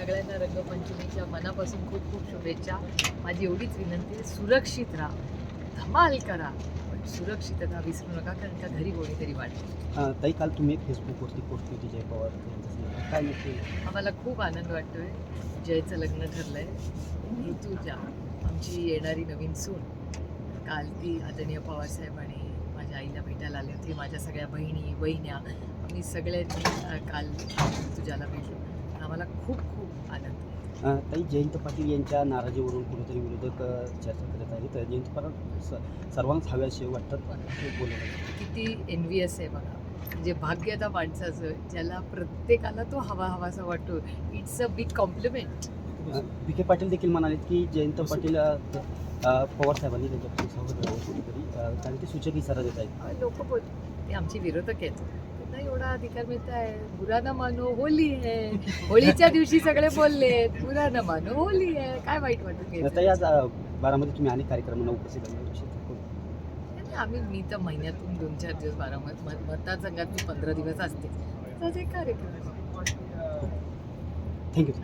सगळ्यांना रंगपंचमीच्या मनापासून खूप खूप शुभेच्छा. माझी एवढीच विनंती आहे सुरक्षित राहा. धमाल करा पण सुरक्षितता विसरू नका कारण का घरी कोणीतरी वाटतं ताई काल तुम्ही फेसबुकवरती पोस्ट केली जय पवार संदर्भात. काय नक्की? आम्हाला खूप आनंद वाटतोय. जयचं लग्न ठरलंय. ऋतुजा आमची येणारी नवीन सून. काल ती आदरणीय पवारसाहेब आणि माझ्या आईला भेटायला आले होते माझ्या सगळ्या बहिणी बहिण्या आम्ही सगळ्यांनी अ, काल ऋतुजाला भेटलो. आम्हाला खूप खूप आनंद ताई जयंत पाटील यांच्या नाराजीवरून कुठेतरी विरोधक चर्चा करत आहेत. तर जयंत पाटील स- सर्वांच हवे असे वाटतात. किती एनव्हियस आहे बघा. म्हणजे भाग्य त्या माणसाचं ज्याला प्रत्येकाला तो हवा हवासा वाटतो. It's a big compliment Vikhe Patil देखील म्हणाले की जयंत पाटील पवार साहेबांनी त्यांच्या पक्षावर राहावं कुठेतरी कारण ते सूचक इशारा देत आहेत. लोक बोल ते आमचे विरोधक आहेत. त्यांना एवढा अधिकार मिळत आहे. बुरा न मानो होली आहे. होळीच्या दिवशी सगळे बोलले बुरा न मानो होली आहे. काय वाईट वाटून घ्यायचं? अ, बारामती तुम्ही अनेक कार्यक्रमांना उपस्थित आणि आम्ही मी तर महिन्यातून दोन चार दिवस बारामत मत- मतदारसंघात मी पंधरा दिवस असते. तर ते कार्यक्रम थँक्यू